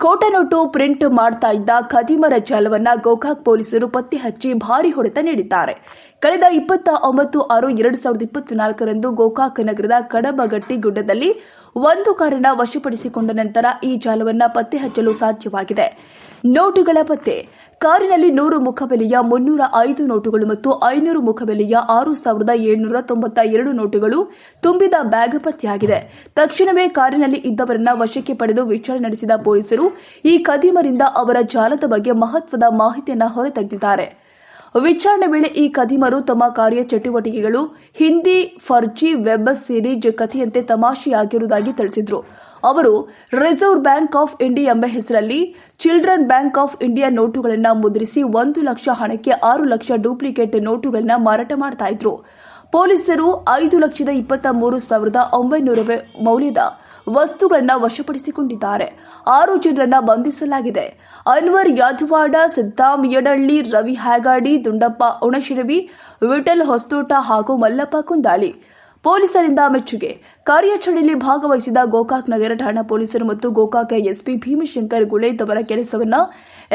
Kota note print ಮಾಡ್ತಾ ಇದ್ದ ಖದೀಮರ ಜಾಲವನ್ನ ಗೋಕಾಕ್ ಪೊಲೀಸರು ಪತ್ತೆ ಹಚ್ಚಿ ಭಾರಿ ಹೊಡೆತ ನೀಡಿದ್ದಾರೆ. ಕಳೆದ ಇಪ್ಪತ್ತ ಒಂಬತ್ತು ಆರು ಎರಡು ಸಾವಿರದ ಇಪ್ಪತ್ನಾಲ್ಕರಂದು ಗೋಕಾಕ್ ನಗರದ ಕಡಬಗಟ್ಟಿ ಗುಡ್ಡದಲ್ಲಿ ಒಂದು ಕಾರನ್ನ ವಶಪಡಿಸಿಕೊಂಡ ನಂತರ ಈ ಜಾಲವನ್ನ ಪತ್ತೆ ಹಚ್ಚಲು ಸಾಧ್ಯವಾಗಿದೆ. ನೋಟುಗಳ ಪತ್ತೆ ಕಾರಿನಲ್ಲಿ ನೂರು ಮುಖಬೆಲೆಯ ಮುನ್ನೂರ ಐದು ನೋಟುಗಳು ಮತ್ತು ಐನೂರು ಮುಖಬೆಲೆಯ ಆರು ಸಾವಿರದ ಏಳ್ನೂರ ತೊಂಬತ್ತ ಎರಡು ನೋಟುಗಳು ತುಂಬಿದ ಬ್ಯಾಗ್ ಪತ್ತೆಯಾಗಿದೆ ತಕ್ಷಣವೇ ಕಾರಿನಲ್ಲಿ ಇದ್ದವರನ್ನ ವಶಕ್ಕೆ ಪಡೆದು ವಿಚಾರಣೆ ನಡೆಸಿದ ಪೊಲೀಸರು ಈ ಕದೀಮರಿಂದ ಅವರ ಜಾಲದ ಬಗ್ಗೆ ಮಹತ್ವದ ಮಾಹಿತಿಯನ್ನು ಹೊರತೆಗೆದಿದ್ದಾರೆ. ವಿಚಾರಣೆ ವೇಳೆ ಈ ಕದಿಮರು ತಮ್ಮ ಕಾರ್ಯ ಚಟುವಟಿಕೆಗಳು ಹಿಂದಿ, ಫರ್ಜಿ, ವೆಬ್ ಸೀರೀಸ್ ಕಥೆಯಂತೆ ತಮಾಷೆಯಾಗಿರುವುದಾಗಿ ತಿಳಿಸಿದರು. ಅವರು ರಿಸರ್ವ್ ಬ್ಯಾಂಕ್ ಆಫ್ ಇಂಡಿಯಾ ಎಂಬ ಹೆಸರಲ್ಲಿ ಚಿಲ್ಡ್ರನ್ ಬ್ಯಾಂಕ್ ಆಫ್ ಇಂಡಿಯಾ ನೋಟುಗಳನ್ನು ಮುದ್ರಿಸಿ ಒಂದು ಲಕ್ಷ ಹಣಕ್ಕೆ ಆರು ಲಕ್ಷ ಡೂಪ್ಲಿಕೇಟ್ ನೋಟುಗಳನ್ನು ಮಾರಾಟ ಮಾಡ್ತಾ ಪೊಲೀಸರು ಐದು ಲಕ್ಷದ ಇಪ್ಪತ್ತ ಮೂರು ಸಾವಿರದ ಒಂಬೈನೂರು ಮೌಲ್ಯದ ವಸ್ತುಗಳನ್ನು ವಶಪಡಿಸಿಕೊಂಡಿದ್ದಾರೆ. ಆರು ಜನರನ್ನ ಬಂಧಿಸಲಾಗಿದೆ. ಅನ್ವರ್ ಯಾದವಾಡ ಸಿದ್ದಾಂ ಯಡಳ್ಳಿ, ರವಿ ಹ್ಯಾಗಾಡಿ ದುಂಡಪ್ಪ ಉಣಶಿರವಿ ವಿಠಲ್ ಹೊಸ್ತೋಟ ಹಾಗೂ ಮಲ್ಲಪ್ಪ ಕುಂದಾಳಿ. ಪೊಲೀಸರಿಂದ ಮೆಚ್ಚುಗೆ. ಕಾರ್ಯಾಚರಣೆಯಲ್ಲಿ ಭಾಗವಹಿಸಿದ ಗೋಕಾಕ್ ನಗರ ಠಾಣಾ ಪೊಲೀಸರು ಮತ್ತು ಗೋಕಾಕ್ ಎಸ್ಪಿ ಭೀಮಶಂಕರ್ ಗುಳೇತ್ ಅವರ ಕೆಲಸವನ್ನ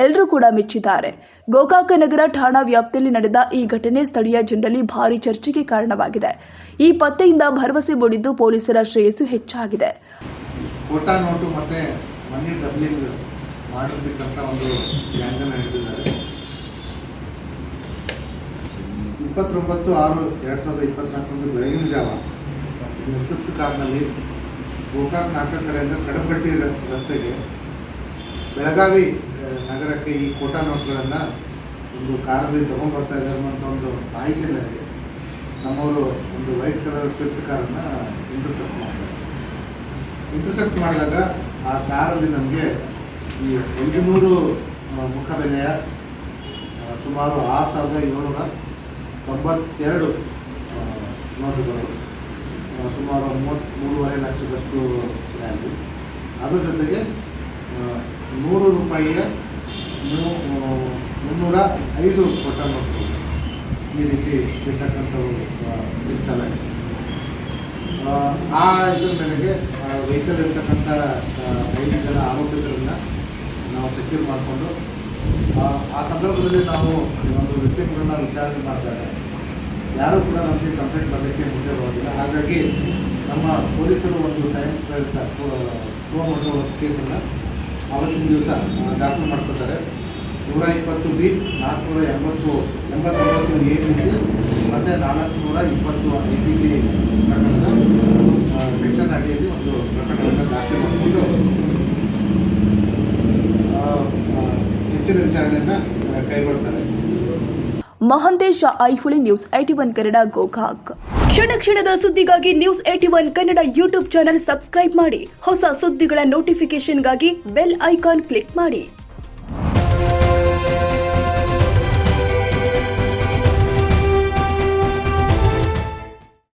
ಎಲ್ಲರೂ ಕೂಡ ಮೆಚ್ಚಿದ್ದಾರೆ. ಗೋಕಾಕ ನಗರ ಠಾಣಾ ವ್ಯಾಪ್ತಿಯಲ್ಲಿ ನಡೆದ ಈ ಘಟನೆ ಸ್ಥಳೀಯ ಜನರಲ್ಲಿ ಭಾರಿ ಚರ್ಚೆಗೆ ಕಾರಣವಾಗಿದೆ. ಈ ಪತ್ತೆಯಿಂದ ಭರವಸೆ ಮೂಡಿದ್ದು ಪೊಲೀಸರ ಶ್ರೇಯಸ್ಸು ಹೆಚ್ಚಾಗಿದೆ. ಮತ್ತೆ ಮನಿ ಡಬ್ಲಿಂಗ್ ಮಾಡಿರ್ತಕ್ಕಂಥ ಒಂದು ಗ್ಯಾಂಗನ್ನು ಹಿಡಿದಿದ್ದಾರೆ ಇಪ್ಪತ್ತೊಂಬತ್ತು ಆರು ಎರಡು ಸಾವಿರದ ಇಪ್ಪತ್ನಾಲ್ಕರಂದು ಬೆಳಗಿನ ಜಾವ ಸ್ವಿಫ್ಟ್ ಕಾರ್ನಲ್ಲಿ ಗೋಕಾಕ್ ನಾಲ್ಕ ಕಡೆಯಿಂದ ಕಡಪಟ್ಟಿ ರ- ರಸ್ತೆಗೆ ಬೆಳಗಾವಿ ನಗರಕ್ಕೆ ಈ ಕೋಟಾ ನೋಟ್ಗಳನ್ನು ಒಂದು ಕಾರಲ್ಲಿ ತೊಗೊಂಡ್ಬರ್ತಾ ಇದ್ದಾರೆ ಅನ್ನೋಂಥ ಒಂದು ಮಾಹಿತಿ ನನಗೆ. ನಮ್ಮವರು ಒಂದು ವೈಟ್ ಕಲರ್ ಸ್ವಿಫ್ಟ್ ಕಾರನ್ನು ಇಂಟರ್ಸೆಪ್ಟ್ ಮಾಡ್ತಾರೆ ಇಂಟರ್ಸೆಪ್ಟ್ ಮಾಡಿದಾಗ ಆ ಕಾರಲ್ಲಿ ನಮಗೆ ಈ ಒಂದು ನೂರು ಮುಖಬೆಲೆಯ ಸುಮಾರು ಆರು ಸಾವಿರದ ಏಳ್ನೂರ ತೊಂಬತ್ತೆರಡು ನೋಟುಗಳು ಸುಮಾರು ಮೂವತ್ತ್ ಮೂರುವರೆ ಲಕ್ಷದಷ್ಟು ವ್ಯಾಲ್ಯೂ ಅದ್ರ ಜೊತೆಗೆ ನೂರು ರೂಪಾಯಿಯ ಮುನ್ನೂರ ಐದು ಕೊಟ್ಟ ನೋಟುಗಳು ಈ ರೀತಿ ಇರ್ತಕ್ಕಂಥವು ಸಿಗ್ತವೆ ಆ, ಇದು ಮೇಲೆಗೆ ವೆಹಿಕಲ್ ಇರ್ತಕ್ಕಂಥ ಐದು ಜನ ಆರೋಪಿತರನ್ನ ನಾವು ಸೆಕ್ಯೂರ್ ಮಾಡಿಕೊಂಡು ಆ ಸಂದರ್ಭದಲ್ಲಿ ನಾವು ಒಂದು ವ್ಯಕ್ತಿಗಳನ್ನ ವಿಚಾರಣೆ ಮಾಡ್ತಾರೆ. ಯಾರು ಕೂಡ ನಮಗೆ ಕಂಪ್ಲೇಂಟ್ ಬರಲಿಕ್ಕೆ ಮುಂದೆ ಬರೋದಿಲ್ಲ. ಹಾಗಾಗಿ ನಮ್ಮ ಪೊಲೀಸರು ಒಂದು ಸೈನ್ ಒಂದು ಕೇಸನ್ನು ಅವತ್ತಿನ ದಿವಸ ದಾಖಲು ಮಾಡ್ಕೊತಾರೆ ನೂರ ಇಪ್ಪತ್ತು ಬಿ, ನಾಲ್ಕುನೂರ ಎಂಬತ್ತು, ಎಂಬತ್ತೊಂಬತ್ತು ಎ ಬಿ ಸಿ, ಮತ್ತು ನಾಲ್ಕುನೂರ ಇಪ್ಪತ್ತು ಎ ಪಿ ಸಿ ಪ್ರಕರಣದ ಸೆಕ್ಷನ್ ಅಡಿಯಲ್ಲಿ ಒಂದು ಪ್ರಕರಣವನ್ನು ದಾಖಲು ಮಾಡಿಕೊಂಡು ಆ, ಆ, ಹೆಚ್ಚಿನ ವಿಚಾರಣೆಯನ್ನು ಕೈಗೊಳ್ತಾರೆ. Mahantesha Aiholi news eighty one Kannada Gokak. ಕ್ಷಣ ಕ್ಷಣದ ಸುದ್ದಿಗಾಗಿ news eighty one Kannada YouTube channel subscribe ಮಾಡಿ. ಹೊಸ ಸುದ್ದಿಗಳ ನೋಟಿಫಿಕೇಶನ್ಗಾಗಿ ಬೆಲ್ ಐಕಾನ್ ಕ್ಲಿಕ್ ಮಾಡಿ.